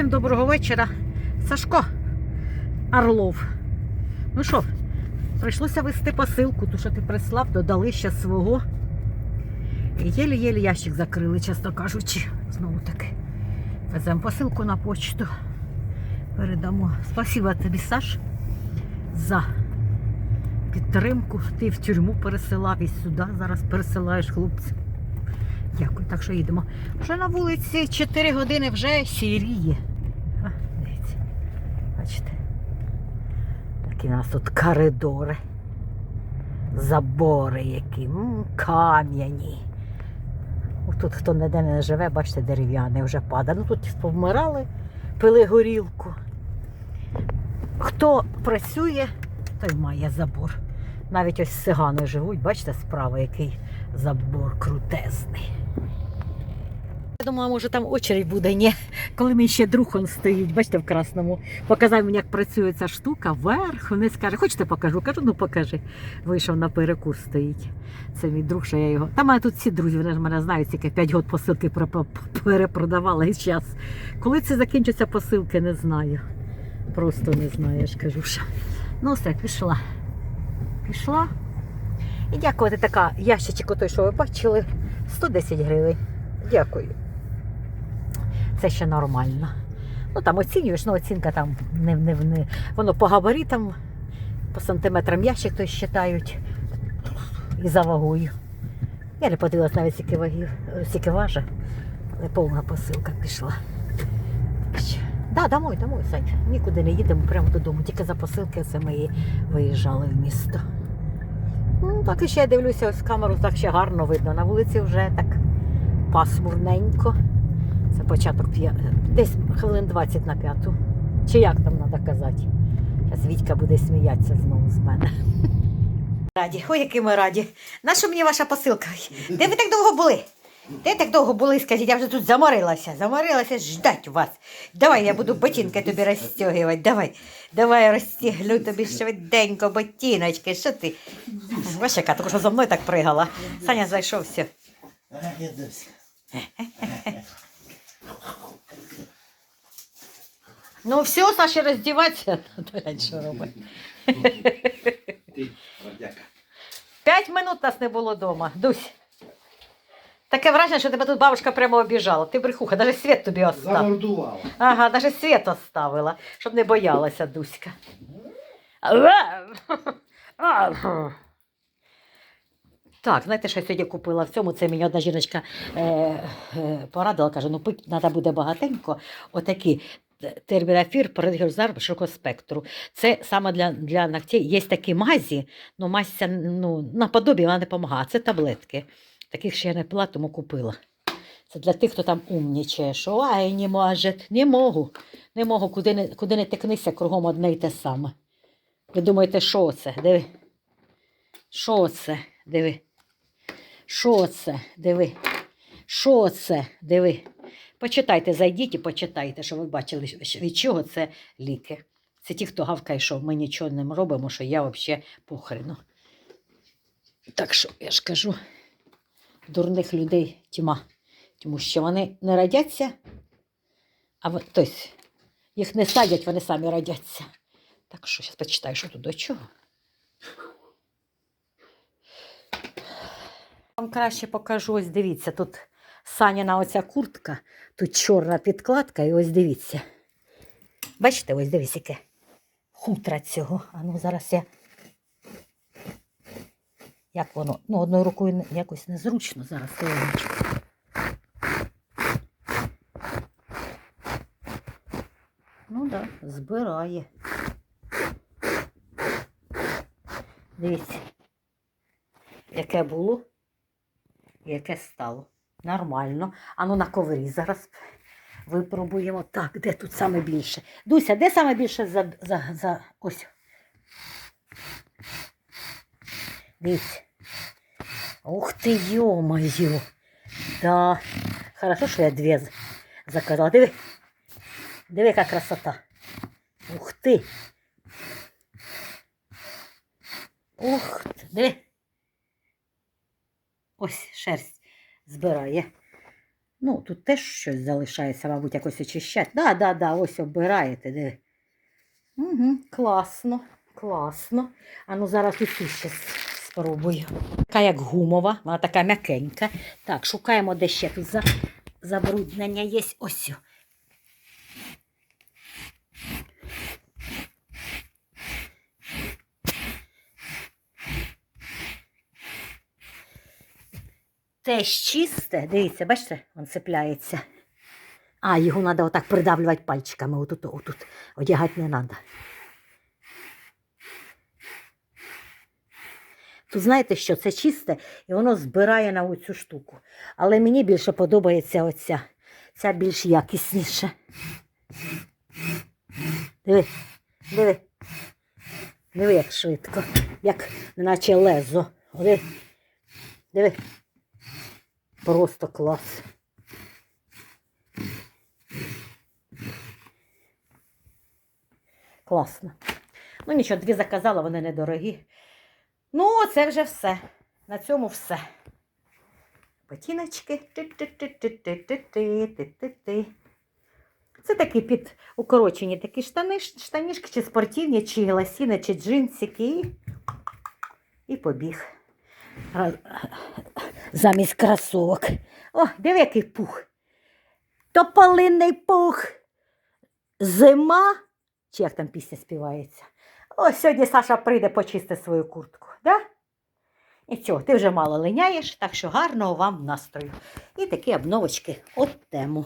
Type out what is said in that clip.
Всім доброго вечора. Сашко Орлов. Ну що, прийшлося вести посилку, ту, що ти прислав, додали ще свого. Єлі-єлі ящик закрили, чесно кажучи. Знову таки. Веземо посилку на почту. Передамо. Спасибо тобі, Саш, за підтримку. Ти в тюрму пересилав і сюди зараз пересилаєш хлопців. Дякую, так що їдемо. Вже на вулиці 4 години вже сіріє. Бачите? Такі у нас тут коридори. Забори які, кам'яні. Тут хто ніде не живе, бачите, дерев'яне вже падає. Ну тут повмирали, пили горілку. Хто працює, той має забор. Навіть ось цигани живуть, бачите, справа який забор крутезний. Я думала, може там очередь буде, ні. Коли мій ще друг он стоїть, бачите, в красному, показав мені, як працює ця штука, вверх, вниз каже, хочете покажу? Кажу, ну покажи. Вийшов на перекур стоїть. Це мій друг, що я його. Та мене тут всі друзі, вони ж мене знають, тільки 5 років посилки перепродавала і час. Коли це закінчаться посилки, не знаю. Просто не знаю, я ж кажу. Що. Ну все, пішла. Пішла. І дякувати така ящичок, той, що ви бачили, 110 гривень. Дякую. Це ще нормально. Ну там оцінюєш, ну оцінка там не, не, не воно по габаритам, по сантиметрам ящик то считають і за вагою. Я не подивилась навіть скільки вагів, скільки важить, але повна посилка пішла. Да, домой, домой, Сань. Нікуди не їдемо, прямо додому. Тільки за посилки це ми виїжджали в місто. Ну, так і ще я дивлюся ось камеру, так ще гарно видно. На вулиці вже так пасмурненько. Це початок десь хвилин 20 на п'яту. Чи як там треба казати? Зараз Вітька буде сміятися знову з мене. Раді, ой, які ми раді. Наша мені ваша посилка? Де ви так довго були? Де так довго були, скажіть, я вже тут заморилася, заморилася ждать вас. Давай, я буду ботинки тобі розстягувати. Давай, давай я розстіглю тобі швиденько ботиночки. Що ти? Ось яка, тому що за мною так пригала. Саня зайшов все. Ну все, Саші, роздіватися. Глянь, що робить. Ти, родяка. П'ять минут нас не було вдома. Дусь. Таке враження, що тебе тут бабушка прямо обіжала. Ти брехуха, навіть світ тобі оставила. Замордувала. Ага, навіть світ оставила, щоб не боялася Дуська. Так, знаєте, що я сьогодні купила в цьому? Це мені одна жіночка е, е, порадила, каже, ну пить треба буде багатенько. Отакі термінафір передгерзар широкого спектру. Це саме для, для ногтей. Є такі мазі, ну мазь ця, ну, наподобі вона не допомагає. Це таблетки. Таких ще я не пила, тому купила. Це для тих, хто там умнічає, що ай, не може, не можу. Не можу, куди не, куди не тикнися, кругом одне й те саме. Ви думаєте, що це? Диви. Що це? Диви. Що це? Диви. Що це? Диви. Почитайте, зайдіть і почитайте, що ви бачили, від чого це ліки. Це ті, хто гавкає, що ми нічого не робимо, що я взагалі похрену. Так що я ж кажу, дурних людей тьма. Тому що вони не радяться, а ви- тобто, їх не садять, вони самі радяться. Так що зараз почитаю, що тут до чого. Вам краще покажу, ось дивіться, тут Саніна оця куртка, тут чорна підкладка, і ось дивіться. Бачите, ось дивіться, яке хутра цього. А ну зараз я. Як воно? Ну, одною рукою якось незручно зараз. хвилиночку. Ну так, да, збирає. Дивіться, яке було, яке стало. Нормально. А ну на коврі зараз випробуємо. Так, де тут саме більше? Дуся, де саме більше за, за, за ось? Дивіться. Ух ти, ё-моё. Да. Хорошо, що я дві заказала. Диви. Диви, яка красота. Ух ти. Ух ти. Диви. Ось шерсть збирає. Ну, тут теж щось залишається, мабуть, якось очищати. Да, да, да, ось обираєте. Диви. Угу, класно, класно. А ну зараз усю ще спробую. Така як гумова, вона така м'якенька. Так, шукаємо, де ще тут за... забруднення є. Ось. Теж чисте, дивіться, бачите, він цепляється. А, його треба отак придавлювати пальчиками, отут, отут. Одягати не треба. Тут знаєте що, це чисте і воно збирає на оцю штуку. Але мені більше подобається оця. Ця більш якісніша. Диви, диви. Диви, як швидко, як наче лезо. Диви. Диви. Просто клас. Класно. Ну нічого, дві заказала, вони недорогі. Ну, це вже все. На цьому все. Ботиночки. Це такі під укорочені такі штани, штанішки, чи спортивні, чи ласіни, чи джинсики. І побіг. Замість кросовок. О, диви, який пух. Тополинний пух. Зима. Чи як там пісня співається? Ось сьогодні Саша прийде почистить свою куртку. Да? Нічого, ти вже мало линяєш, так що гарного вам настрою. І такі обновочки от тему.